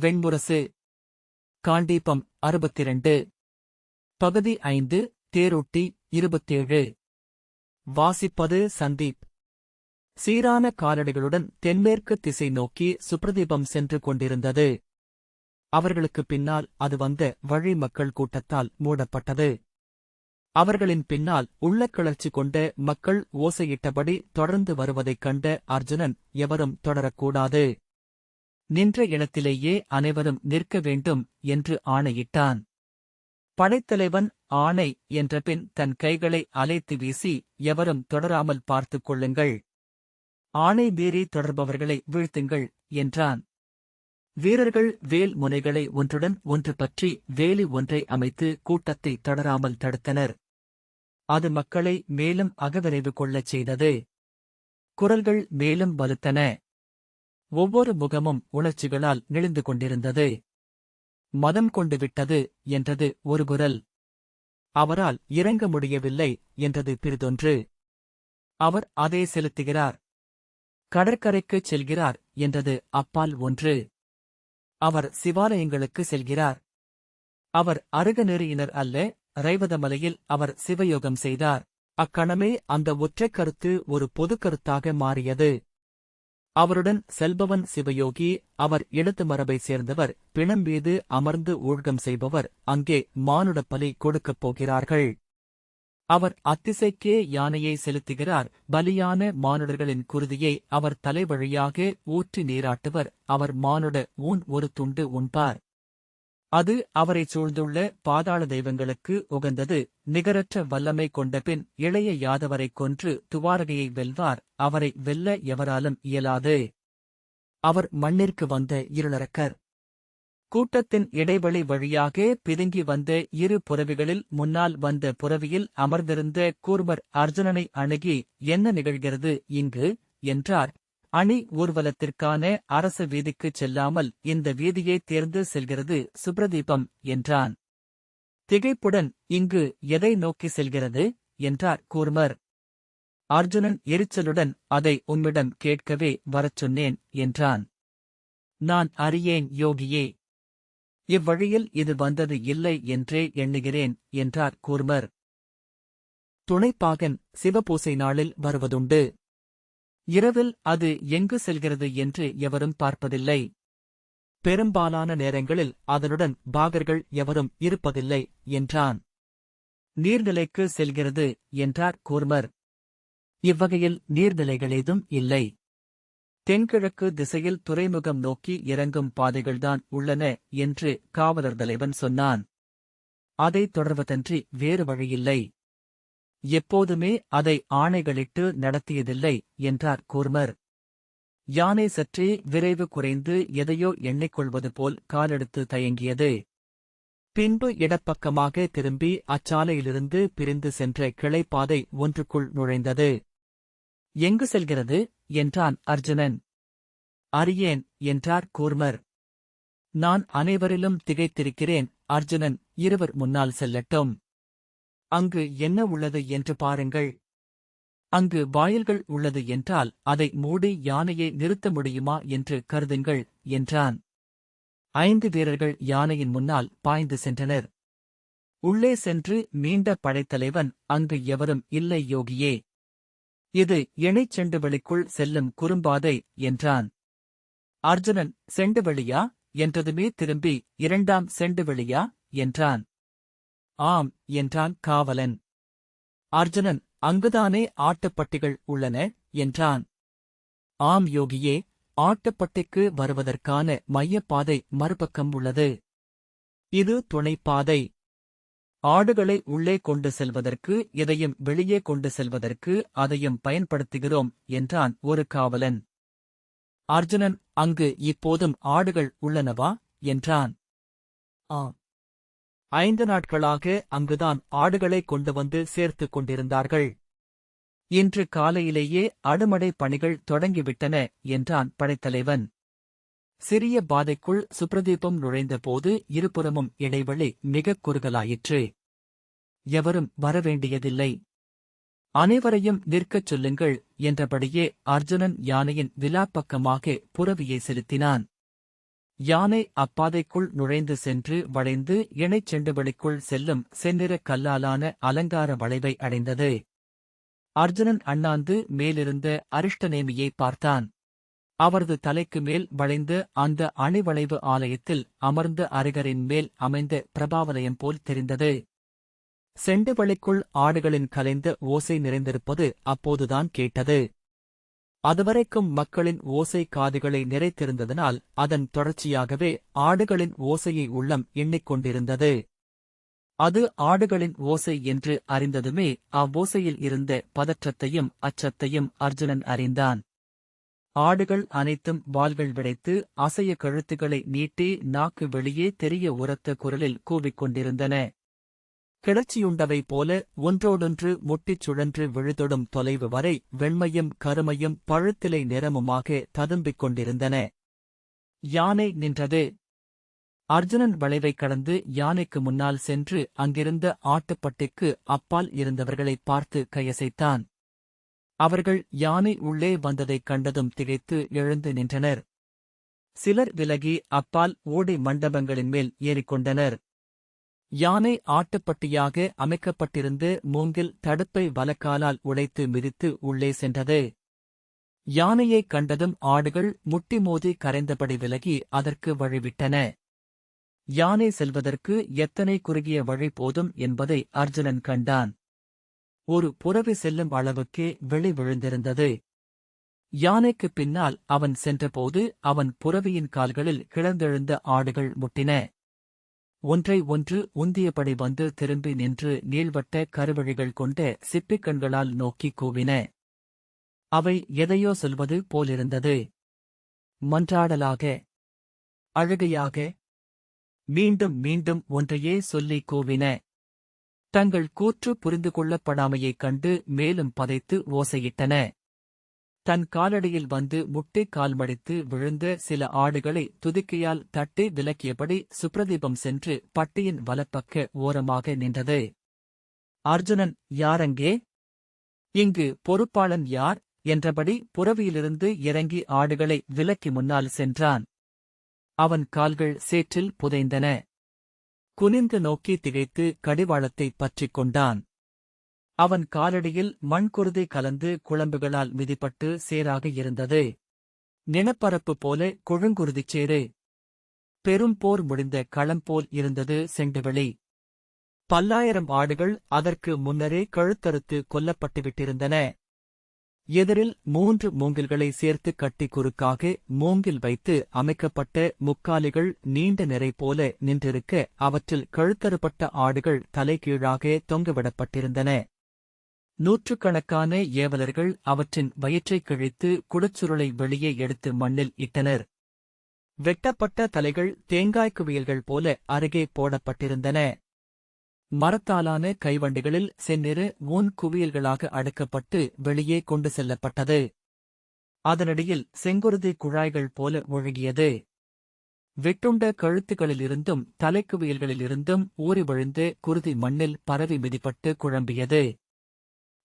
வெண்முரசு. காண்டீபம் அறுபத்திரண்டு. பகுதி ஐந்து தேரொட்டி இருபத்தேழு. வாசிப்பது சந்தீப். சீரான காலடிகளுடன் தென்மேற்கு திசை நோக்கி சுப்ரதீபம் சென்று கொண்டிருந்தது. அவர்களுக்கு பின்னால் அது வந்த வழி மக்கள் கூட்டத்தால் மூடப்பட்டது. அவர்களின் பின்னால் உள்ள கிளர்ச்சி கொண்ட மக்கள் ஓசையிட்டபடி தொடர்ந்து வருவதைக் கண்ட அர்ஜுனன் எவரும் தொடரக்கூடாது. நின்ற இடத்திலேயே அனைவரும் நிற்க வேண்டும் என்று ஆணையிட்டான். படைத்தலைவன் ஆணை என்றபின் தன் கைகளை அலைத்து வீசி எவரும் தொடராமல் பார்த்துக் கொள்ளுங்கள். ஆணை மீறி தொடர்பவர்களை வீழ்த்துங்கள் என்றான். வீரர்கள் வேல் முனைகளை ஒன்றுடன் ஒன்று பற்றி வேலி ஒன்றை அமைத்து கூட்டத்தை தொடராமல் தடுத்தனர். அது மக்களை மேலும் அகவிரைவு கொள்ளச் செய்தது. குரல்கள் மேலும் வலுத்தன. ஒவ்வொரு முகமும் உணர்ச்சிகளால் நெளிந்து கொண்டிருந்தது. மதம் கொண்டு விட்டது என்றது ஒரு குரல். அவரால் இறங்க முடியவில்லை என்றது பிறிதொன்று. அவர் அதே செலுத்துகிறார். கடற்கரைக்குச் செல்கிறார் என்றது அப்பால் ஒன்று. அவர் சிவாலயங்களுக்கு செல்கிறார். அவர் அருகநெறியினர் அல்ல ரைவதமலையில் அவர் சிவயோகம் செய்தார். அக்கணமே அந்த ஒற்றைக் கருத்து ஒரு பொதுக் கருத்தாக மாறியது. அவருடன் செல்பவன் சிவயோகி அவர் இடது மரபை சேர்ந்தவர் பிணம் மீது அமர்ந்து ஊழ்கம் செய்பவர் அங்கே மானுடப் பலி கொடுக்கப் போகிறார்கள். அவர் அத்திசைக்கே யானையை செலுத்துகிறார் பலியான மானுடர்களின் குருதியை அவர் தலைவழியாக ஊற்றி நீராட்டுவர் அவர் மானுட ஊன் ஒரு துண்டு உண்பார். அது அவரைச் சூழ்ந்துள்ள பாதாள தெய்வங்களுக்கு உகந்தது. நிகரற்ற வல்லமை கொண்டபின் இளைய யாதவரைக் கொன்று துவாரகையை வெல்வார். அவரை வெல்ல எவராலும் இயலாது. அவர் மண்ணிற்கு வந்த இருளரக்கர். கூட்டத்தின் இடைவெளி வழியாக பிதுங்கி வந்த இரு புறவிகளில் முன்னால் வந்த புறவியில் அமர்ந்திருந்த கூர்மர் அர்ஜுனனை அணுகி என்ன நிகழ்கிறது இங்கு? என்றார். அணி ஊர்வலத்திற்கான அரச வீதிக்குச் செல்லாமல் இந்த வீதியை தேர்ந்து செல்கிறது சுப்ரதீபம் என்றான். திகைப்புடன் இங்கு எதை நோக்கி செல்கிறது? என்றார் கூர்மர். அர்ஜுனன் எரிச்சலுடன் அதை உம்மிடம் கேட்கவே வரச் சொன்னேன் என்றான். நான் அறியேன் யோகியே. இவ்வழியில் இது வந்தது இல்லை என்றே எண்ணுகிறேன் என்றார் கூர்மர். துணைப்பாகன் சிவபூசை நாளில் வருவதுண்டு. இரவில் அது எங்கு செல்கிறது என்று எவரும் பார்ப்பதில்லை. பெரும்பாலான நேரங்களில் அதனுடன் பாகர்கள் எவரும் இருப்பதில்லை என்றான். நீர்நிலைக்கு செல்கிறது என்றார் கூர்மர். இவ்வகையில் நீர்நிலைகளேதும் இல்லை. தென்கிழக்கு திசையில் துறைமுகம் நோக்கி இறங்கும் பாதைகள்தான் உள்ளன என்று காவலர் தலைவன் சொன்னான். அதைத் தொடர்வதன்றி வேறு வழியில்லை. எப்போதுமே அதை ஆணைகளிட்டு நடத்தியதில்லை என்றார் கூர்மர். யானை சற்றே விரைவு குறைந்து எதையோ எண்ணிக்கொள்வது போல் காலெடுத்து தயங்கியது. பின்பு இடப்பக்கமாக திரும்பி அச்சாலையிலிருந்து பிரிந்து சென்ற கிளைப்பாதை ஒன்றுக்குள் நுழைந்தது. எங்கு செல்கிறது? என்றான் அர்ஜுனன். அறியேன் என்றார் கூர்மர். நான் அனைவரிலும் திகைத்திருக்கிறேன் அர்ஜுனன். இருவர் முன்னால் செல்லட்டும். அங்கு என்ன உள்ளது என்று பாருங்கள். அங்கு வாயில்கள் உள்ளது என்றால் அதை மூடி யானையை நிறுத்த முடியுமா என்று கருதுங்கள் என்றான். ஐந்து வீரர்கள் யானையின் முன்னால் பாய்ந்து சென்றனர். உள்ளே சென்று மீண்ட படைத்தலைவன் அங்கு எவரும் இல்லை யோகியே. இது இணைச் செண்டுவெளிக்குள் செல்லும் குறும்பாதை என்றான். அர்ஜுனன் செண்டுவெளியா என்றதுமே திரும்பி இரண்டாம் செண்டுவெளியா என்றான். ஆம் என்றான் காவலன். அர்ஜுனன் அங்குதானே ஆட்டப்பட்டிகள் உள்ளன என்றான். ஆம் யோகியே ஆட்டப்பட்டிக்கு வருவதற்கான மையப்பாதை மறுபக்கம் உள்ளது. இது துணைப்பாதை. ஆடுகளை உள்ளே கொண்டு செல்வதற்கு எதையும் வெளியே கொண்டு செல்வதற்கு அதையும் பயன்படுத்துகிறோம் என்றான் ஒரு காவலன். அர்ஜுனன் அங்கு இப்போதும் ஆடுகள் உள்ளனவா என்றான். ஆம். ஐந்து நாட்களாக அங்குதான் ஆடுகளை கொண்டு வந்து சேர்த்துக் கொண்டிருந்தார்கள். இன்று காலையிலேயே அடுமடை பணிகள் தொடங்கிவிட்டன என்றான் படைத்தலைவன். சிறிய பாதைக்குள் சுப்ரதீபம் நுழைந்தபோது இருபுறமும் இடைவெளி மிகக் குறுகலாயிற்று. எவரும் வரவேண்டியதில்லை. அனைவரையும் நிற்கச் சொல்லுங்கள் என்றபடியே அர்ஜுனன் யானையின் விலாப்பக்கமாக புறவியை செலுத்தினான். யானை அப்பாதைக்குள் நுழைந்து சென்று வளைந்து இணைச் செண்டுவெளிக்குள் செல்லும் செந்நிற கல்லாலான அலங்கார வளைவை அடைந்தது. அர்ஜுனன் அண்ணாந்து மேலிருந்த அரிஷ்டநேமியை பார்த்தான். அவரது தலைக்கு மேல் வளைந்து அந்த அணிவளைவு ஆலயத்தில் அமர்ந்த அருகரின் மேல் அமைந்த பிரபாவலயம் போல் தெரிந்தது. செண்டுவெளிக்குள் ஆடுகளின் கலைந்த ஓசை நிறைந்திருப்பது அப்போதுதான் கேட்டது. அதுவரைக்கும் மக்களின் ஓசை காதுகளை நிறைத்திருந்ததனால் அதன் தொடர்ச்சியாகவே ஆடுகளின் ஓசையை உள்ளம் எண்ணிக்கொண்டிருந்தது. அது ஆடுகளின் ஓசை என்று அறிந்ததுமே அவ்வோசையில் இருந்த பதற்றத்தையும் அச்சத்தையும் அர்ஜுனன் அறிந்தான். ஆடுகள் அனைத்தும் வாள்கள் விடைத்து அசைய கழுத்துகளை நீட்டி நாக்கு வெளியே தெரிய உரத்த குரலில் கூவிக்கொண்டிருந்தன. கிளர்ச்சியுண்டவை போல ஒன்றோடொன்று முட்டிச் சுழன்று விழுதொடும் தொலைவு வரை வெண்மையும் கருமையும் பழுத்திலை நிறமுமாக ததும்பிக் கொண்டிருந்தன. யானை நின்றது. அர்ஜுனன் வளைவைக் கடந்து யானைக்கு முன்னால் சென்று அங்கிருந்த ஆட்டுப்பட்டிக்கு அப்பால் இருந்தவர்களை பார்த்து கையசைத்தான். அவர்கள் யானை உள்ளே வந்ததைக் கண்டதும் திகைத்து எழுந்து நின்றனர். சிலர் விலகி அப்பால் ஓடை மண்டபங்களின் மேல் ஏறிக்கொண்டனர். யானை ஆட்டுப்பட்டியாக அமைக்கப்பட்டிருந்து மூங்கில் தடுப்பை வலக்காலால் உடைத்து மிதித்து உள்ளே சென்றது. யானையைக் கண்டதும் ஆடுகள் முட்டி மோதி கரைந்தபடி விலகி அதற்கு வழிவிட்டன. யானை செல்வதற்கு எத்தனை குறுகிய வழி போதும் என்பதை அர்ஜுனன் கண்டான். ஒரு புறவி செல்லும் அளவுக்கே வெளி விழுந்திருந்தது. யானைக்குப் பின்னால் அவன் சென்றபோது அவன் புறவியின் கால்களில் கிளந்தெழுந்த ஆடுகள் முட்டின. ஒன்றை ஒன்று உந்தியபடி வந்து திரும்பி நின்று நீள்வட்ட கருவழிகள் கொண்ட சிப்பிக்கண்களால் நோக்கி நோக்கிக் கூவின. அவை எதையோ சொல்வது போலிருந்தது. மன்றாடலாக அழுகையாக மீண்டும் மீண்டும் ஒன்றையே சொல்லிக் கூவின. தங்கள் கூற்று புரிந்து கொள்ளப்படாமையைக் கண்டு மேலும் பதைத்து ஓசையிட்டன. தன் காலடியில் வந்து முட்டி கால்மடித்து விழுந்த சில ஆடுகளை துதிக்கையால் தட்டி விலக்கியபடி சுப்ரதீபம் சென்று பட்டியின் வலப்பக்க ஓரமாக நின்றது. அர்ஜுனன் யாரங்கே? இங்கு பொறுப்பாளன் யார்? என்றபடி புறவியிலிருந்து இறங்கி ஆடுகளை விலக்கி முன்னால் சென்றான். அவன் கால்கள் சேற்றில் புதைந்தன. குனிந்து நோக்கி திகைத்து கடிவாளத்தைப் பற்றிக் கொண்டான். அவன் காலடியில் மண்குருதி கலந்து குழம்புகளால் மிதிப்பட்டு சேராக இருந்தது. நிலப்பரப்பு போல கொழுங்குருதிச் சேரு பெரும் போர் முடிந்த களம் போல் இருந்தது செண்டுவெளி பல்லாயிரம் ஆடுகள் அதற்கு முன்னரே கழுத்தறுத்து கொல்லப்பட்டுவிட்டிருந்தன எதிரில் மூன்று மூங்கில்களை சேர்த்து கட்டி குறுக்காக மூங்கில் வைத்து அமைக்கப்பட்ட முக்காலிகள் நீண்ட நிறை போல நின்றிருக்க அவற்றில் கழுத்தறுப்பட்ட ஆடுகள் தலைகீழாக தொங்கவிடப்பட்டிருந்தன. நூற்றுக்கணக்கான ஏவலர்கள் அவற்றின் வயிற்றைக் கிழித்து குடச்சுருளை வெளியே எடுத்து மண்ணில் இட்டனர். வெட்டப்பட்ட தலைகள் தேங்காய் குவியல்கள் போல அருகே போடப்பட்டிருந்தன. மரத்தாலான கைவண்டிகளில் செந்நிறு ஊன் குவியல்களாக அடுக்கப்பட்டு வெளியே கொண்டு செல்லப்பட்டது. அதனடியில் செங்குருதி குழாய்கள் போல ஒழுகியது. வெட்டுண்ட கழுத்துகளிலிருந்தும் தலைக்குவியல்களிலிருந்தும் ஊறி விழுந்து குருதி மண்ணில் பரவி மிதிப்பட்டு குழம்பியது.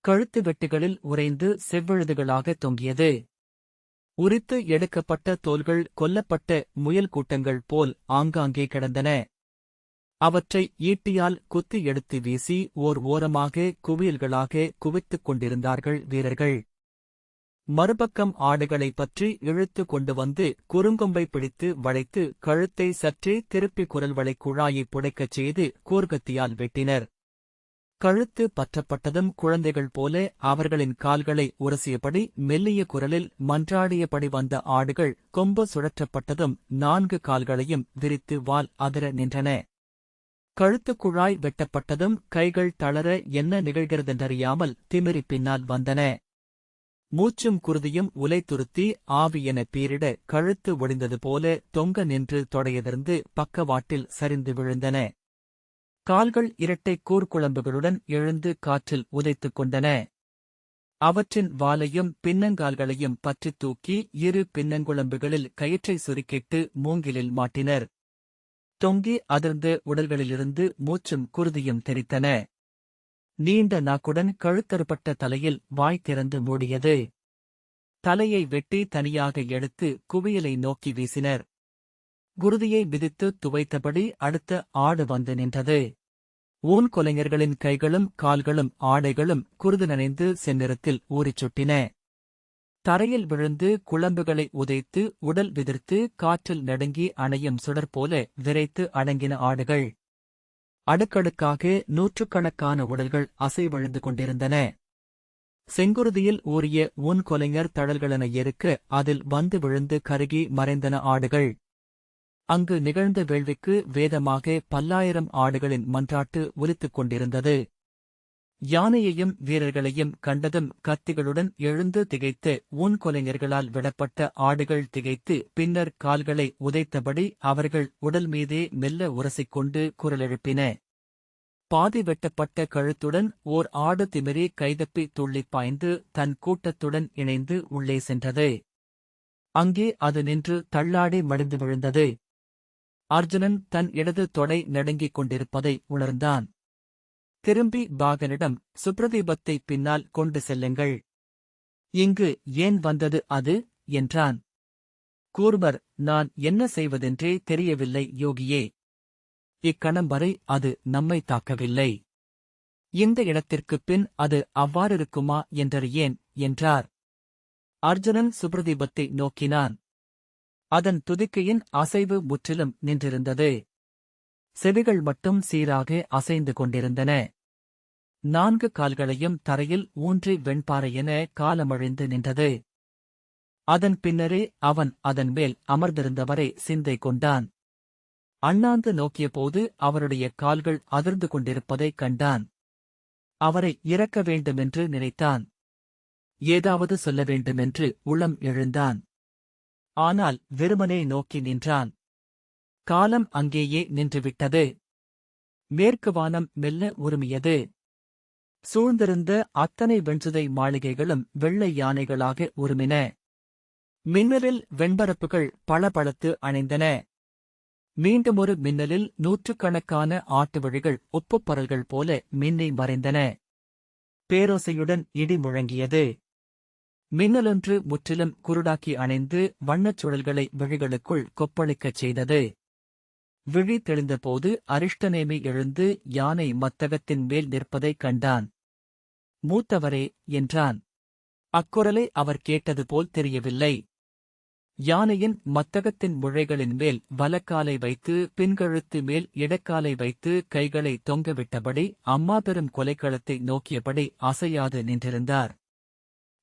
கழுத்து வெட்டுகளில் உறைந்து செவ்வழுதுகளாக தொங்கியது. உரித்து எடுக்கப்பட்ட தோல்கள் கொல்லப்பட்ட முயல் கூட்டங்கள் போல் ஆங்காங்கே கிடந்தன. அவற்றை ஈட்டியால் குத்தி எடுத்து வீசி ஓர் ஓரமாக குவியல்களாக குவித்துக் கொண்டிருந்தார்கள் வீரர்கள். மறுபக்கம் ஆடுகளை பற்றி இழுத்து கொண்டு வந்து குறுங்கொம்பை பிடித்து வளைத்து கழுத்தை சற்றே திருப்பி குரல் வளை குழாயை புடைக்கச் செய்து கூர்கத்தியால் வெட்டினர். கழுத்து பற்றப்பட்டதும் குழந்தைகள் போல அவர்களின் கால்களை உரசியபடி மெல்லிய குரலில் மன்றாடியபடி வந்த ஆடுகள் கொம்பு சுழற்றப்பட்டதும் நான்கு கால்களையும் விரித்து வால் அதிர நின்றன. கழுத்துக் குழாய் வெட்டப்பட்டதும் கைகள் தளர என்ன நிகழ்கிறதென்றறியாமல் திமிரி பின்னால் வந்தன. மூச்சும் குருதியும் உலைத்துருத்தி ஆவி என பீரிட கழுத்து ஒடிந்தது போல தொங்க நின்று தொடையதிர்ந்து பக்கவாட்டில் சரிந்து விழுந்தன. கால்கள் இரட்டை கூர்க்குழம்புகளுடன் எழுந்து காற்றில் உதைத்துக் கொண்டன. அவற்றின் வாலையும் பின்னங்கால்களையும் பற்றித் தூக்கி இரு பின்னங்குழம்புகளில் கயிற்றை சுருக்கிட்டு மூங்கிலில் மாட்டினர். தொங்கி அதிர்ந்த உடல்களிலிருந்து மூச்சும் குருதியும் தெரித்தன. நீண்ட நாக்குடன் கழுத்தறுப்பட்ட தலையில் வாய் திறந்து மூடியது. தலையை வெட்டி தனியாக எடுத்து குவியலை நோக்கி வீசினர். குருதியை விதித்து துவைத்தபடி அடுத்த ஆடு வந்து நின்றது. ஊன் கொலைஞர்களின் கைகளும் கால்களும் ஆடைகளும் குருது நனைந்து செந்நிறத்தில் ஊறிச் சுட்டின. தரையில் விழுந்து குழம்புகளை உதைத்து உடல் விதிர்த்து காற்றில் நடுங்கி அணையும் சுடர் போல விரைத்து அடங்கின ஆடுகள். அடுக்கடுக்காக நூற்றுக்கணக்கான உடல்கள் அசைவழுந்து கொண்டிருந்தன. செங்குருதியில் ஊறிய ஊன் கொலைஞர் தழல்களென இருக்க அதில் வந்து விழுந்து கருகி மறைந்தன ஆடுகள். அங்கு நிகழ்ந்த வேள்விக்கு வேதமாக பல்லாயிரம் ஆடுகளின் மன்றாட்டு ஒலித்துக் கொண்டிருந்தது. யானையையும் வீரர்களையும் கண்டதும் கத்திகளுடன் எழுந்து திகைத்து ஊன் கொலைஞர்களால் விடப்பட்ட ஆடுகள் திகைத்து பின்னர் கால்களை உதைத்தபடி அவர்கள் உடல் மீதே மெல்ல உரசிக்கொண்டு குரலெழுப்பின. பாதி வெட்டப்பட்ட கழுத்துடன் ஓர் ஆடு திமிரி கைதப்பி துள்ளிப் பாய்ந்து தன் கூட்டத்துடன் இணைந்து உள்ளே சென்றது. அங்கே அது நின்று தள்ளாடி மடிந்து விழுந்தது. அர்ஜுனன் தன் இடது தொடை நடுங்கிக் கொண்டிருப்பதை உணர்ந்தான். திரும்பி பாகனிடம் சுப்ரதீபத்தை பின்னால் கொண்டு செல்லுங்கள். இங்கு ஏன் வந்தது அது? என்றான். கூர்மர் நான் என்ன செய்வதென்றே தெரியவில்லை யோகியே. இக்கணம் வரை அது நம்மை தாக்கவில்லை. இந்த இடத்திற்குப் பின் அது அவ்வாறிருக்குமா என்றறியேன் என்றார். அர்ஜுனன் சுப்ரதீபத்தை நோக்கினான். அதன் துதிக்கையின் அசைவு முற்றிலும் நின்றிருந்தது. செவிகள் மட்டும் சீராக அசைந்து கொண்டிருந்தன. நான்கு கால்களையும் தரையில் ஊன்றி வெண்பாறையென காலமழிந்து நின்றது. அதன் பின்னரே அவன் அதன் மேல் அமர்ந்திருந்தவரை சிந்தை கொண்டான். அண்ணாந்து நோக்கியபோது அவருடைய கால்கள் அதிர்ந்து கொண்டிருப்பதைக் கண்டான். அவரை இறக்க வேண்டுமென்று நினைத்தான். ஏதாவது சொல்ல வேண்டுமென்று உளம் எழுந்தான். ஆனால் வெறுமனே நோக்கி நின்றான். காலம் அங்கேயே நின்றுவிட்டது. மேற்கு வானம் மெல்ல உருமியது. சூழ்ந்திருந்த அத்தனை வெண்சுதை மாளிகைகளும் வெள்ளை யானைகளாக உருமின. மின்னலில் வெண்பரப்புகள் பளபளத்து அணைந்தன. மீண்டுமொரு மின்னலில் நூற்றுக்கணக்கான ஆட்டு வழிகள் ஒப்புப்பரல்கள் போல மின்னி மறைந்தன. பேரோசையுடன் இடி முழங்கியது. மின்னலொன்று முற்றிலும் குருடாக்கி அணைந்து வண்ணச் சுழல்களை விழிகளுக்குள் கொப்பளிக்கச் செய்தது. விழி தெளிந்தபோது அரிஷ்டநேமி எழுந்து யானை மத்தகத்தின் மேல் நிற்பதைக் கண்டான். மூத்தவரே என்றான். அக்குரலை அவர் கேட்டது போல் தெரியவில்லை. யானையின் மத்தகத்தின் முழைகளின் மேல் வலக்காலை வைத்து பின்கழுத்து மேல் இடக்காலை வைத்து கைகளை தொங்கவிட்டபடி அம்மா பெரும் கொலைக்களத்தை நோக்கியபடி அசையாது நின்றிருந்தார்.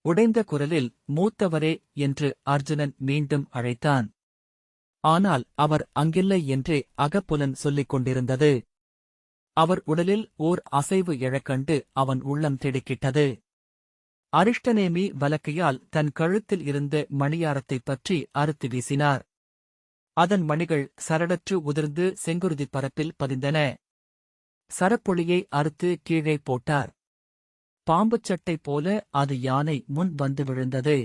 உடைந்த குரலில் மூத்தவரே என்று அர்ஜுனன் மீண்டும் அழைத்தான். ஆனால் அவர் அங்கில்லை என்றே அகப்புலன் சொல்லிக் கொண்டிருந்தது. அவர் உடலில் ஓர் அசைவு எழக்கண்டு அவன் உள்ளம் திடுக்கிட்டது. அரிஷ்டநேமி வலக்கையால் தன் கழுத்தில் இருந்த மணியாரத்தைப் பற்றி அறுத்து வீசினார். அதன் மணிகள் சரடற்று உதிர்ந்து செங்குருதிப் பரப்பில் பதிந்தன. சரப்பொழியை அறுத்து கீழே போட்டார். பாம்புச் சட்டை போல அது யானை முன் வந்து விழுந்தது.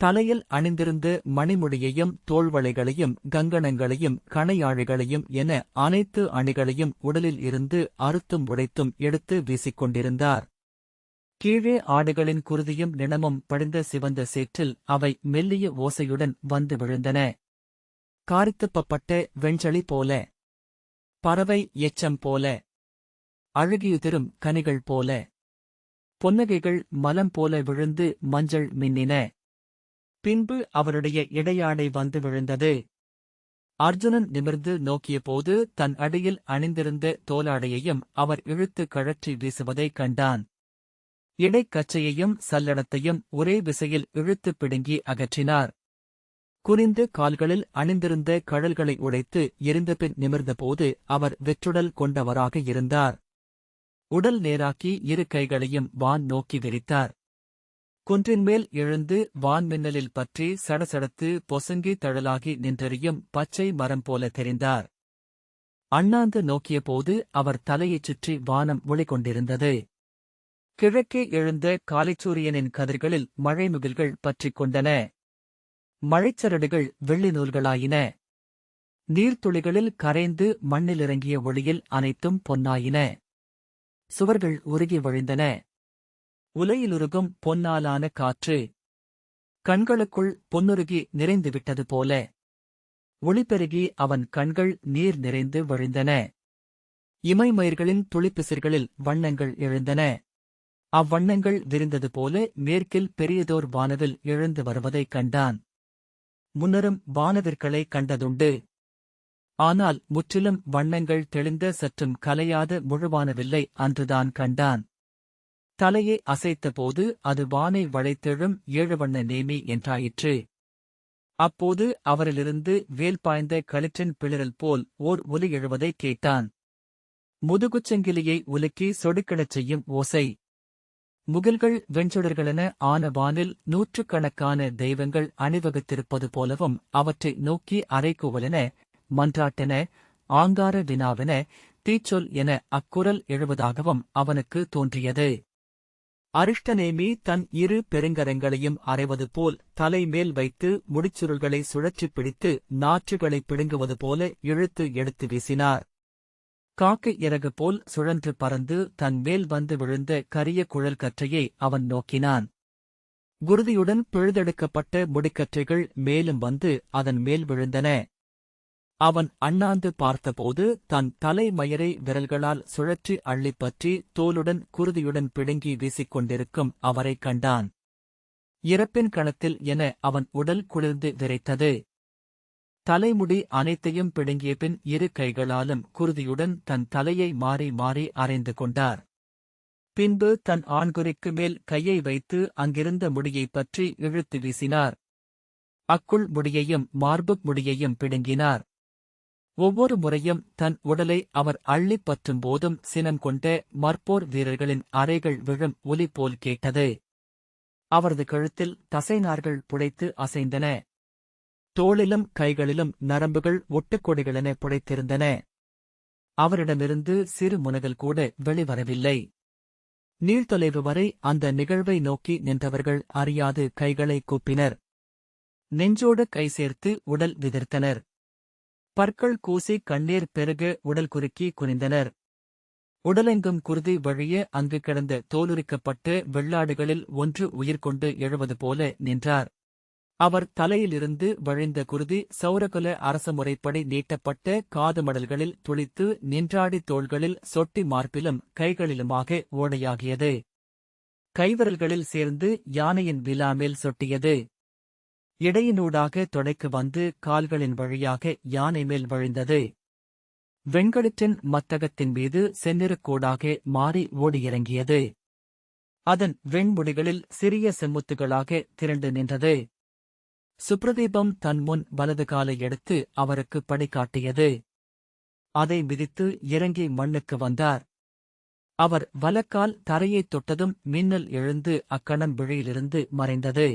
தலையில் அணிந்திருந்து மணிமுடியையும் தோள்வளைகளையும் கங்கணங்களையும் கணையாழிகளையும் என அனைத்து அணிகளையும் உடலில் இருந்து அறுத்தும் உடைத்தும் எடுத்து வீசிக்கொண்டிருந்தார். கீழே ஆடுகளின் குருதியும் நிணமும் படிந்த சிவந்த சேற்றில் அவை மெல்லிய ஓசையுடன் வந்து விழுந்தன. காரித்துப்பப்பட்ட வெஞ்சளி போல பறவை எச்சம் போல அழுகியுதிரும் கனிகள் போல பொன்னகைகள் மலம் போல விழுந்து மஞ்சள் மின்னின. பின்பு அவருடைய இடையாடை வந்து விழுந்தது. அர்ஜுனன் நிமிர்ந்து நோக்கியபோது தன் அடியில் அணிந்திருந்த தோலாடையையும் அவர் இழுத்து கழற்றி வீசுவதைக் கண்டான். இடைக்கச்சையையும் சல்லடத்தையும் ஒரே விசையில் இழுத்துப் பிடுங்கி அகற்றினார். குனிந்து கால்களில் அணிந்திருந்த கழல்களை உடைத்து எரிந்தபின் நிமிர்ந்தபோது அவர் வெற்றுடல் கொண்டவராக இருந்தார். உடல் நேராக்கி இரு கைகளையும் வான் நோக்கி விரித்தார். குன்றின்மேல் எழுந்து வான்மின்னலில் பற்றி சடசடத்து பொசுங்கி தழலாகி நின்றறியும் பச்சை மரம் போல தெரிந்தார். அண்ணாந்து நோக்கியபோது அவர் தலையைச் சுற்றி வானம் ஒளிகொண்டிருந்தது. கிழக்கே எழுந்த காலைச்சூரியனின் கதிர்களில் மழைமுகில்கள் பற்றிக் கொண்டன. மழைச்சரடுகள் வெள்ளி நூல்களாயின. நீர்த்துளிகளில் கரைந்து மண்ணிலிறங்கிய ஒளியில் அனைத்தும் பொன்னாயின. சுவர்கள் உருகி வழிந்தன. உலையிலுருகும் பொன்னாலான காற்று கண்களுக்குள் பொன்னுருகி நிறைந்துவிட்டது போல. ஒளிபெருகி அவன் கண்கள் நீர் நிறைந்து வழிந்தன. இமைமயிர்களின் துளிப்பிசிர்களில் வண்ணங்கள் எழுந்தன. அவ்வண்ணங்கள் விரிந்தது போல மேற்கில் பெரியதோர் வானவில் எழுந்து வருவதைக் கண்டான். முன்னரும் வானவிற்களை கண்டதுண்டு. ஆனால் முற்றிலும் வண்ணங்கள் தெளிந்த சற்றும் கலையாத முழுவானவில்லை அன்றுதான் கண்டான். தலையை அசைத்தபோது அது வானை வளைத்தெழும் ஏழு வண்ண நேமி என்றாயிற்று. அப்போது அவரிலிருந்து வேல் பாய்ந்த களிற்றின் பிளிரல் போல் ஓர் ஒலி எழுவதைக் கேட்டான். முதுகுச்சங்கிலியை உலுக்கி சொடுக்கிடச் செய்யும் ஓசை. முகில்கள் வெஞ்சொடர்களென ஆன வானில் நூற்றுக்கணக்கான தெய்வங்கள் அணிவகுத்திருப்பது போலவும் அவற்றை நோக்கி அரைக்குவலென மன்றாட்டென ஆங்கார வினாவென தீச்சொல் என அக்குரல் எழுவதாகவும் அவனுக்கு தோன்றியது. அரிஷ்டநேமி தன் இரு பெருங்கரங்களையும் அறைவது போல் தலைமேல் வைத்து முடிச்சுருள்களை சுழற்றிப் பிடித்து நாற்றுகளைப் பிடுங்குவது போல இழுத்து எடுத்து வீசினார். காக்கை இறகு போல் சுழன்று பறந்து தன் மேல் வந்து விழுந்த கரிய குழல் கற்றையை அவன் நோக்கினான். குருதியுடன் பிழுதெடுக்கப்பட்ட முடிக்கற்றைகள் மேலும் வந்து அதன் மேல் விழுந்தன. அவன் அண்ணாந்து பார்த்தபோது தன் தலைமயரை விரல்களால் சுழற்றி அள்ளிப் பற்றி தோலுடன் குருதியுடன் பிடுங்கி வீசிக்கொண்டிருக்கும் அவரைக் கண்டான். இறப்பின் கணத்தில் என அவன் உடல் குளிர்ந்து விரைத்தது. தலைமுடி அனைத்தையும் பிடுங்கிய பின் இரு கைகளாலும் குருதியுடன் தன் தலையை மாறி மாறி அரைந்து கொண்டார். பின்பு தன் ஆண்குறிக்கு மேல் கையை வைத்து அங்கிருந்த முடியைப் பற்றி இழுத்து வீசினார். அக்குள் முடியையும் மார்புக் முடியையும் பிடுங்கினார். ஒவ்வொரு முறையும் தன் உடலை அவர் அள்ளிப் பற்றும் போதும் சினம் கொண்ட மற்போர் வீரர்களின் அறைகள் விழும் ஒலி போல் கேட்டது. அவரது கழுத்தில் தசைநார்கள் புடைத்து அசைந்தன. தோளிலும் கைகளிலும் நரம்புகள் ஒட்டுக்கொடிகளென புடைத்திருந்தன. அவரிடமிருந்து சிறு முனகல் கூட வெளிவரவில்லை. நீள்தொலைவு வரை அந்த நிகழ்வை நோக்கி நின்றவர்கள் அறியாது கைகளை கூப்பினர். நெஞ்சோடு கை சேர்த்து உடல் விதிர்த்தனர். பற்கள் கூசி கண்ணீர் பெருக உடல் குறுக்கி குனிந்தனர். உடலெங்கும் குருதி வழிய அங்கு கிடந்த தோலுரிக்கப்பட்டு வெள்ளாடுகளில் ஒன்று உயிர் கொண்டு எழுவது போல நின்றார். அவர் தலையிலிருந்து வழிந்த குருதி சௌரகுல அரசமுறைப்படி நீட்டப்பட்ட காது மடல்களில் துளித்து நின்றாடி தோள்களில் சொட்டி மார்பிலும் கைகளிலுமாக ஓடையாகியது. கைவிரல்களில் சேர்ந்து யானையின் விழாமேல் சொட்டியது. இடையினூடாக தொடைக்கு வந்து கால்களின் வழியாக யானை மேல் வழிந்தது. வெண்கலத்தின் மத்தகத்தின் மீது செந்நிறக்கோடாக மாறி ஓடியிறங்கியது. அதன் வெண்முடிகளில் சிறிய செம்முத்துகளாக திரண்டு நின்றது. சுப்ரதீபம் தன் முன் வலது காலை எடுத்து அவருக்கு பணிகாட்டியது அதை மிதித்து இறங்கி மண்ணுக்கு வந்தார். அவர் வலக்கால் தரையைத் தொட்டதும் மின்னல் எழுந்து அக்கணம் விழியிலிருந்து மறைந்தது.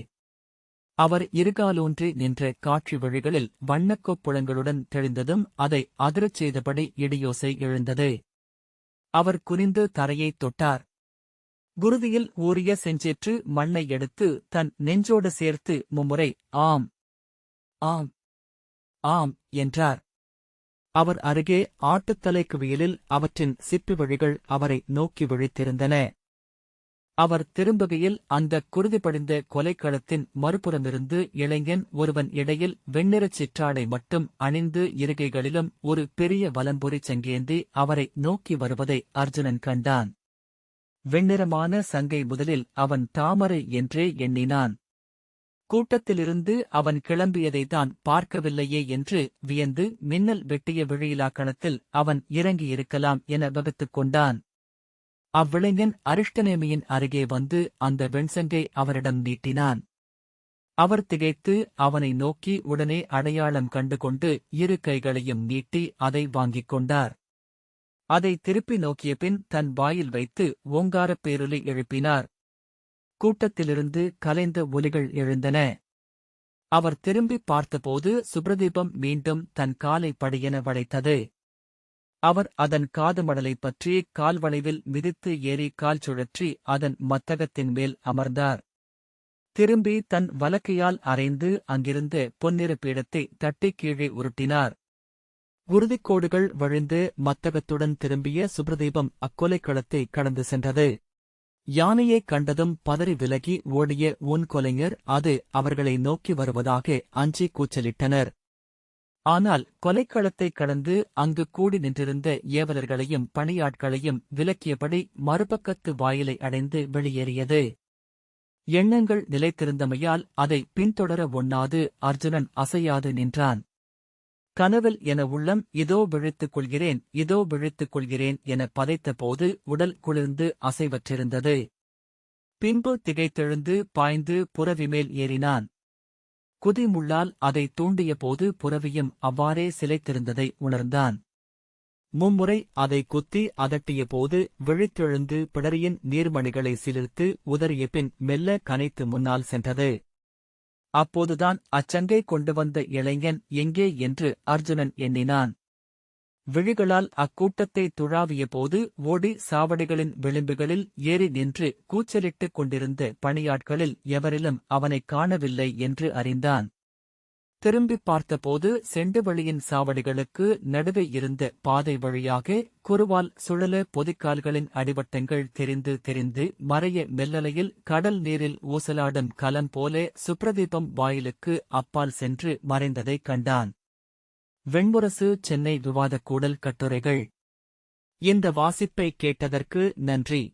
அவர் இருகாலூன்றி நின்ற காட்சி வழிகளில் வண்ணக்கொப்புளங்களுடன் தெளிந்ததும் அதை அதிரச் செய்தபடி இடியோசை எழுந்தது. அவர் குனிந்து தரையைத் தொட்டார். குருதியில் ஊறிய செஞ்சேற்று மண்ணை எடுத்து தன் நெஞ்சோடு சேர்த்து மும்முறை ஆம் ஆம் ஆம் என்றார். அவர் அருகே ஆட்டுத்தலை குவியலில் அவற்றின் சிப்பி வழிகள் அவரை நோக்கி விழித்திருந்தன. அவர் திரும்புகையில் அந்த குருதிப்படிந்த கொலைக்களத்தின் மறுபுறமிருந்து இளைஞன் ஒருவன் இடையில் வெண்ணிறச் சிற்றாடை மட்டும் அணிந்து இருகைகளிலும் ஒரு பெரிய வலம்புரி செங்கேந்தி அவரை நோக்கி வருவதை அர்ஜுனன் கண்டான். வெண்ணிறமான சங்கை முதலில் அவன் தாமரை என்றே எண்ணினான். கூட்டத்திலிருந்து அவன் கிளம்பியதை தான் பார்க்கவில்லையே என்று வியந்து மின்னல் வெட்டிய விழியிலாக்கணத்தில் அவன் இறங்கியிருக்கலாம் என வகுத்துக் கொண்டான். அவ்விளைஞன் அரிஷ்டநேமியின் அருகே வந்து அந்த வெண்சங்கை அவரிடம் நீட்டினான். அவர் திகைத்து அவனை நோக்கி உடனே அடையாளம் கண்டுகொண்டு இரு கைகளையும் நீட்டி அதை வாங்கிக் கொண்டார். அதை திருப்பி நோக்கிய பின் தன் வாயில் வைத்து ஓங்காரப் பேரொலி எழுப்பினார். கூட்டத்திலிருந்து கலைந்த ஒலிகள் எழுந்தன. அவர் திரும்பிப் பார்த்தபோது சுப்ரதீபம் மீண்டும் தன் காலை படியென வளைத்தது. அவர் அதன் காது மடலைப் பற்றி கால்வளைவில் மிதித்து ஏறி கால் சுழற்றி அதன் மத்தகத்தின் மேல் அமர்ந்தார். திரும்பி தன் வலக்கையால் அரைந்து அங்கிருந்து பொன்னிற பீடத்தை தட்டிக் கீழே உருட்டினார். உறுதிக்கோடுகள் வழிந்து மத்தகத்துடன் திரும்பிய சுப்ரதீபம் அக்கொலைக்களத்தை கடந்து சென்றது. யானையைக் கண்டதும் பதறி விலகி ஓடிய உன் கொலைஞர் அது அவர்களை நோக்கி வருவதாக அஞ்சி கூச்சலிட்டனர். ஆனால் கொலைக்களத்தை கடந்து அங்கு கூடி நின்றிருந்த ஏவலர்களையும் பணியாட்களையும் விலக்கியபடி மறுபக்கத்து வாயிலை அடைந்து வெளியேறியது. எண்ணங்கள் நிலைத்திருந்தமையால் அதை பின்தொடர ஒண்ணாது அர்ஜுனன் அசையாது நின்றான். கனவில் என உள்ளம் இதோ விழித்துக் கொள்கிறேன் இதோ விழித்துக் கொள்கிறேன் என பதைத்தபோது உடல் குளிர்ந்து அசைவற்றிருந்தது. பின்பு திகைத்தெழுந்து பாய்ந்து புறவிமேல் ஏறினான். குதிமுள்ளால் அதை தூண்டியபோது புறவியும் அவ்வாறே சிலைத்திருந்ததை உணர்ந்தான். மும்முறை அதை குத்தி அதட்டியபோது விழித்தெழுந்து பிடரியின் நீர்மணிகளை சிலிர்த்து உதறிய பின் மெல்ல கனைத்து முன்னால் சென்றது. அப்போதுதான் அச்சங்கை கொண்டு வந்த இளைஞன் எங்கே என்று அர்ஜுனன் எண்ணினான். விழிகளால் அக்கூட்டத்தை துழாவியபோது ஓடி சாவடிகளின் விளிம்புகளில் ஏறி நின்று கூச்சலிட்டுக் கொண்டிருந்த பணியாட்களில் எவரிலும் அவனைக் காணவில்லை என்று அறிந்தான். திரும்பிப் பார்த்தபோது செண்டுவழியின் சாவடிகளுக்கு நடுவே இருந்த பாதை வழியாக குருவால் சுழல பொதிக்கால்களின் அடிவட்டங்கள் தெரிந்து தெரிந்து மறைய மெல்லலையில் கடல் நீரில் ஊசலாடும் கலம் போல சுப்ரதீபம் வாயிலுக்கு அப்பால் சென்று மறைந்ததைக் கண்டான். வெண்முரசு சென்னை விவாதக் கூடல் கட்டுரைகள். இந்த வாசிப்பை கேட்டதற்கு நன்றி.